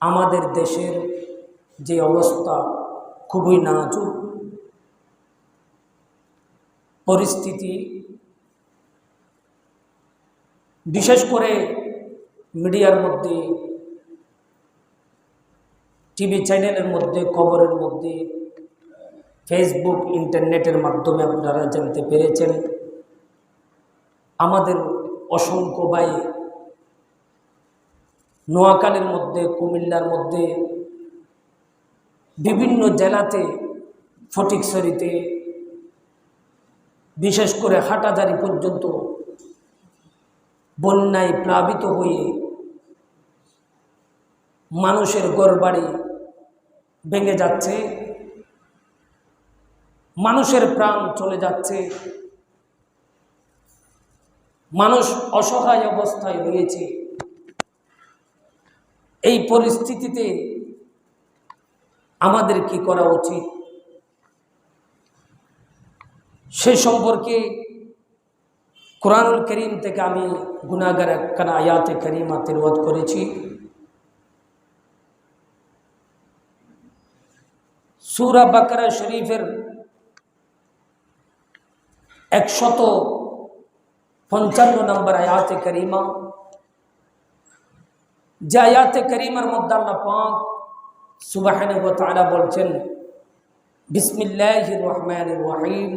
আমাদের দেশের যে অবস্থা খুবই নাজুক। পরিস্থিতি বিশেষ করে মিডিয়ার মধ্যে, টিভি চ্যানেলের মধ্যে, খবরের মধ্যে, ফেসবুক, ইন্টারনেটের মাধ্যমে আপনারা জানতে পেরেছেন। আমাদের অসংখ্য ভাই নোয়াখালীর মধ্যে, কুমিল্লার মধ্যে, বিভিন্ন জেলাতে ফটিকছড়িতে, বিশেষ করে হাটাজারি পর্যন্ত বন্যায় প্লাবিত হয়ে মানুষের গড়বাড়ি ভেঙে যাচ্ছে, মানুষের প্রাণ চলে যাচ্ছে, মানুষ অসহায় অবস্থায় রয়েছে। এই পরিস্থিতিতে আমাদের কি করা উচিত? সে সম্পর্কে কোরআনুল করিম থেকে আমি গুনাগার একখানা আয়াতে করিমা তিলওয়াত করেছি। সুরা বাকরা শরীফের একশত পঞ্চান্ন নম্বর আয়াতে করিমা যে আয়াতে করিমার মধ্যে আল্লাহ পাক সুবাহান ও তালা বলছেন বিসমিল্লাহ রহমান রহিম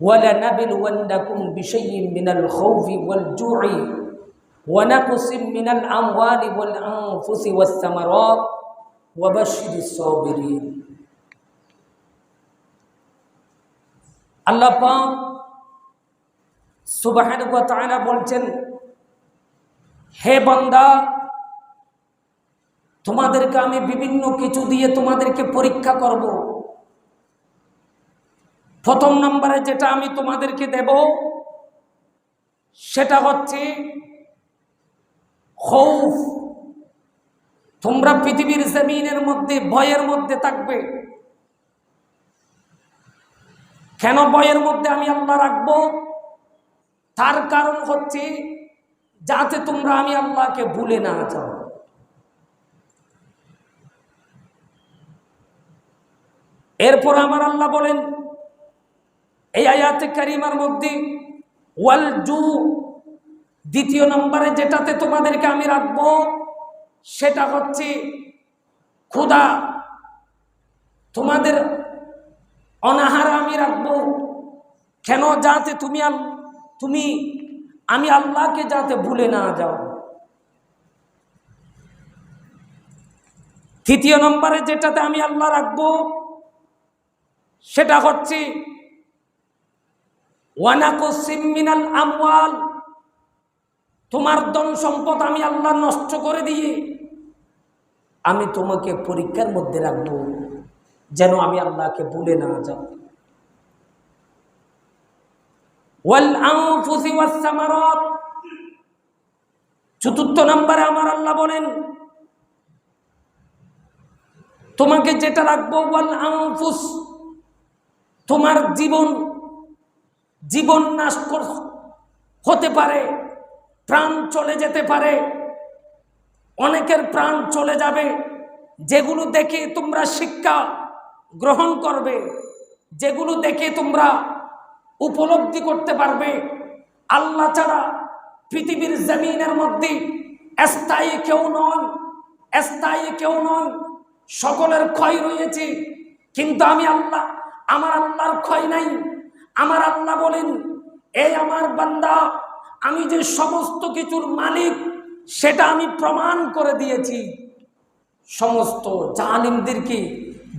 ولنبلونكم بشيء من الخوف والجوع ونقص من الأموال والأنفس والثمرات وبشر الصابرين আল্লাহ পাক সুবাহান ও তালা বলছেন হে বান্দা তোমাদেরকে আমি বিভিন্ন কিছু দিয়ে তোমাদেরকে পরীক্ষা করব। প্রথম নম্বরে যেটা আমি তোমাদেরকে দেব, সেটা হচ্ছে খৌফ। তোমরা পৃথিবীর জমিনের মধ্যে ভয়ের মধ্যে থাকবে। কেন ভয়ের মধ্যে আমি আল্লাহ রাখব? তার কারণ হচ্ছে, যাতে তোমরা আমি আল্লাহকে ভুলে না যাও। এরপর আমার আল্লাহ বলেন, এই আয়াতে কারিমার মধ্যে, ওয়াল জু, দ্বিতীয় নম্বরে যেটাতে তোমাদেরকে আমি রাখব, সেটা হচ্ছে ক্ষুদা তোমাদের অনাহার আমি রাখব। কেন যাতে তুমি তুমি, আমি আল্লাহকে যাতে ভুলে না যাও। তৃতীয় নম্বরে যেটাতে আমি আল্লাহ রাখব সেটা হচ্ছে ওয়ানাকো সিমিনাল আমওয়াল। তোমার ধন সম্পদ আমি আল্লাহ নষ্ট করে দিয়ে আমি তোমাকে পরীক্ষার মধ্যে রাখব, যেন আমি আল্লাহকে ভুলে না যাও চতুর্থ নম্বরে আমার আল্লাহ বলেন, তোমাকে যেটা রাখব, ওয়াল আনফুস তোমার জীবন জীবন নাশ হতে পারে, প্রাণ চলে যেতে পারে, অনেকের প্রাণ চলে যাবে, যেগুলো দেখে তোমরা শিক্ষা গ্রহণ করবে, যেগুলো দেখে তোমরা উপলব্ধি করতে পারবে, আল্লাহ ছাড়া পৃথিবীর জমিনের মধ্যে স্থায়ী কেউ নন স্থায়ী কেউ নন সকলের ক্ষয় রয়েছে, কিন্তু আমি আল্লাহ আমার আল্লাহর ক্ষয় নাই। আমার আল্লাহ বলেন এই আমার বান্দা, আমি যে সমস্ত কিছুর মালিক, সেটা আমি প্রমাণ করে দিয়েছি। সমস্ত জালিমদেরকে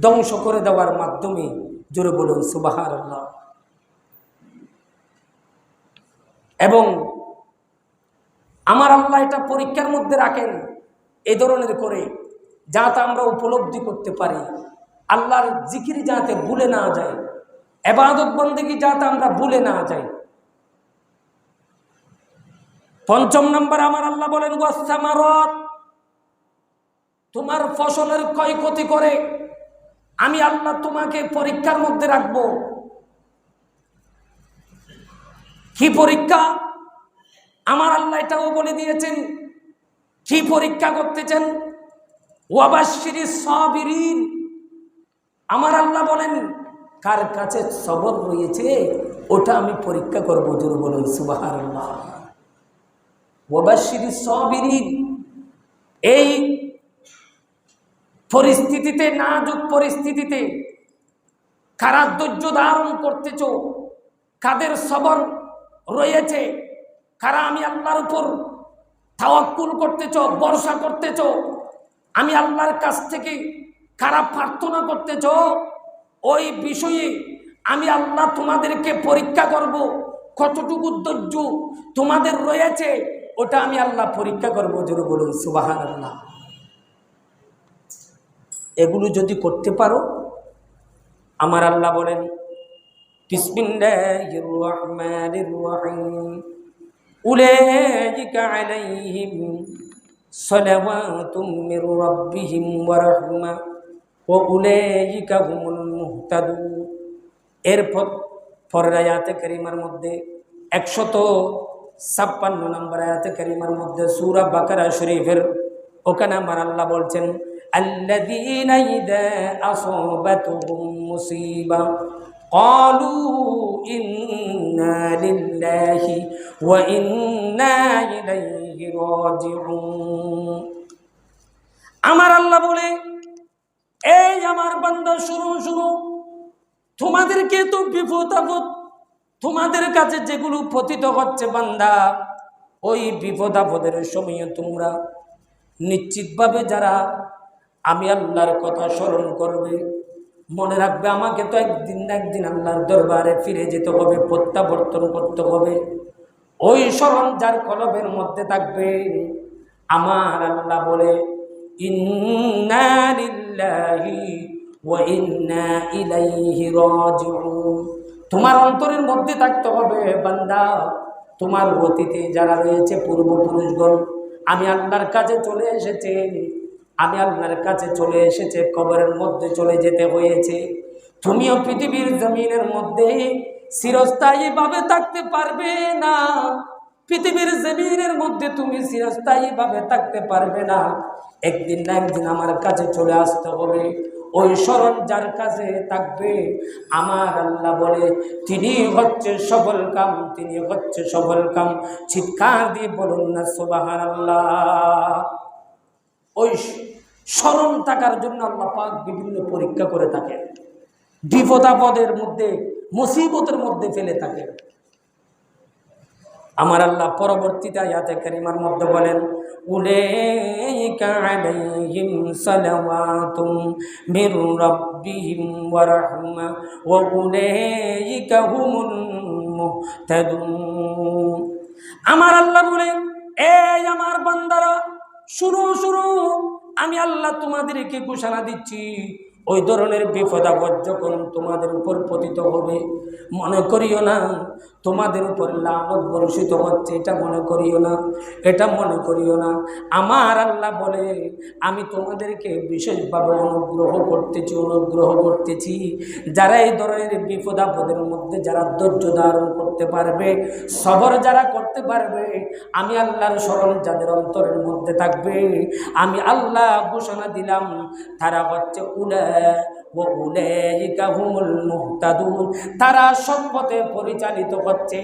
ধ্বংস করে দেওয়ার মাধ্যমে। জোরে বলুন সুবাহার আল্লাহ এবং আমার আল্লাহ এটা পরীক্ষার মধ্যে রাখেন, এ ধরনের করে, যাতে আমরা উপলব্ধি করতে পারি। আল্লাহর জিকির যাতে ভুলে না যায়, এবাদত বন্দেগী যাতে আমরা ভুলে না যাই। পঞ্চম নম্বর আমার আল্লাহ বলেন তোমার ফসলের ক্ষয়ক্ষতি করে আমি আল্লাহ তোমাকে পরীক্ষার মধ্যে রাখব। কি পরীক্ষা? আমার আল্লাহ এটাও বলে দিয়েছেন, কি পরীক্ষা করতেছেন ওয়াবাশিরি সাবিরিন আমার আল্লাহ বলেন, কার কাছে সবর রয়েছে, ওটা আমি পরীক্ষা করব জোর বলুন সুবাহার ওয়াবাশিরি সাবিরিন, এই পরিস্থিতিতে, নাজুক পরিস্থিতিতে, কারা ধৈর্য ধারণ করতেছ, কাদের সবর রয়েছে, কারা আমি আল্লাহর উপর তাওয়াক্কুল করতেছ বর্ষা করতেছ, আমি আল্লাহর কাছ থেকে কারা প্রার্থনা করতেছ ওই বিষয়ে আমি আল্লাহ তোমাদেরকে পরীক্ষা করব। কতটুকু ধৈর্য তোমাদের রয়েছে, ওটা আমি আল্লাহ পরীক্ষা করব, জোরে বলুন সুবাহান আল্লাহ এগুলো যদি করতে পারো, আমার আল্লাহ বলেন উলাইকা আলাইহিম সালাওয়াতুম মির রাব্বিহিম রাহমা ওয়া উলাইকা হুমুল মুহতাদুন এরপর পরের আয়াতে কারিমার মধ্যে একশত ছাপ্পান্ন নম্বর আয়াতে কারিমার মধ্যে সূরা বাকারা শরীফের ওখানে আমার আল্লাহ বলছেন الذين إذا أصابتهم مصيبة قالوا إنا لله وإنا إليه راجعون আমার আল্লাহ বলে এই আমার বান্দা, শুনো শুনো। তোমাদেরকে তো বিপদ আপদ, তোমাদের কাছে যেগুলো পতিত হচ্ছে বান্দা, ওই বিপদ আপদের সময়ে তোমরা নিশ্চিতভাবে যারা আমি আল্লাহর কথা স্মরণ করবে, মনে রাখবে আমাকে তো একদিন না একদিন আল্লাহর দরবারে ফিরে যেতে হবে, প্রত্যাবর্তন করতে হবে। ওই স্মরণ যার কলবের মধ্যে থাকবে, আমার আল্লাহ বলে তোমার অন্তরের মধ্যে থাকতে হবে, বান্দা। তোমার অতীতে যারা রয়েছে, পূর্বপুরুষগণ, আমি আল্লাহর কাছে চলে এসেছে। আমি আল্লাহর কাছে চলে এসেছে, কবরের মধ্যে চলে যেতে হয়েছে। তুমিও পৃথিবীর জমিনের মধ্যে চিরস্থায়ীভাবে থাকতে পারবে না। পৃথিবীর জমিনের মধ্যে তুমি চিরস্থায়ীভাবে থাকতে পারবে না। একদিন না একদিন আমার কাছে চলে আসতে হবে। ওই স্মরণ যার কাছে থাকবে। আমার আল্লাহ বলে, তিনি হচ্ছে সফল কাম, তিনি হচ্ছে সফল কাম। চিৎকার দিয়ে বলুন না সুবাহান আল্লাহ ওই স্মরণ থাকার জন্য আল্লাহ পাক বিভিন্ন পরীক্ষা করে থাকে বিপদাপদের মধ্যে, মুসিবতের মধ্যে ফেলে থাকে আমার আল্লাহ পরবর্তীতে আয়াতে কারিমার মধ্যে বলেন আমার আল্লাহ বলেন, এই আমার বান্দারা শুরু শুরু আমি আল্লাহ তোমাদেরকে ঘোষণা দিচ্ছি ওই ধরনের বিপদাপদ যখন তোমাদের উপর পতিত হবে, মনে করিও না, তোমাদের উপর লাভত বর্ষিত হচ্ছে, এটা মনে করিও না, এটা মনে করিও না। আমার আল্লাহ বলে, আমি তোমাদেরকে বিশেষভাবে অনুগ্রহ করতেছি অনুগ্রহ করতেছি। যারা এই ধরনের বিপদাপদের মধ্যে, যারা ধৈর্য ধারণ করতে পারবে, সবর যারা করতে পারবে, আমি আল্লাহর স্মরণ যাদের অন্তরের মধ্যে থাকবে, আমি আল্লাহ ঘোষণা দিলাম, তারা হচ্ছে উলা তারা সৎ পথে পরিচালিত হচ্ছে,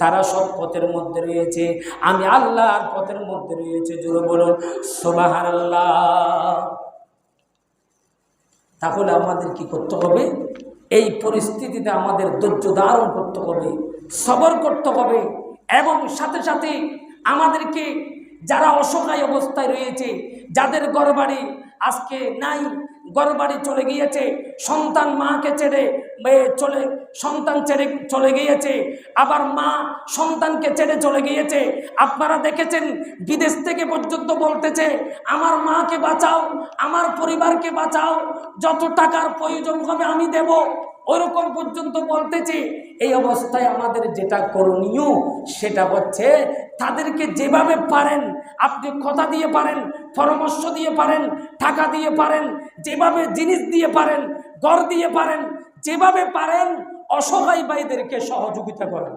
তারা সব পথের মধ্যে রয়েছে। আমি আল্লাহর পথের মধ্যে রয়েছে, জোরে বলুন সোবাহার তাহলে আমাদের কি করতে হবে? এই পরিস্থিতিতে আমাদের ধৈর্য ধারণ করতে হবে। সবর করতে হবে এবং সাথে সাথে আমাদেরকে যারা অসহায় অবস্থায় রয়েছে, যাদের গড়বাড়ি আজকে নাই গড়বাড়ি চলে গিয়েছে, সন্তান মাকে ছেড়ে চলে, সন্তান ছেড়ে চলে গিয়েছে, আবার মা সন্তানকে ছেড়ে চলে গিয়েছে। আপনারা দেখেছেন, বিদেশ থেকে পর্যন্ত বলতেছে, আমার মাকে বাঁচাও, আমার পরিবারকে বাঁচাও, যত টাকার প্রয়োজন হবে আমি দেব। ওরকম পর্যন্ত বলতেছে। এই অবস্থায় আমাদের যেটা করণীয়, সেটা হচ্ছে তাদেরকে যেভাবে পারেন, আপনি কথা দিয়ে পারেন, পরামর্শ দিয়ে পারেন, টাকা দিয়ে পারেন, যেভাবে জিনিস দিয়ে পারেন গড় দিয়ে পারেন, যেভাবে পারেন, অসহায় ভাইদেরকে সহযোগিতা করেন।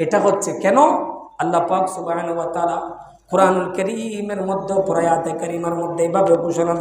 এটা হচ্ছে কেন? আল্লাহ পাক সুবাহ তারা কোরআনুল করিমের মধ্যে পরায়াতে করিমের মধ্যে এইভাবে ঘোষণা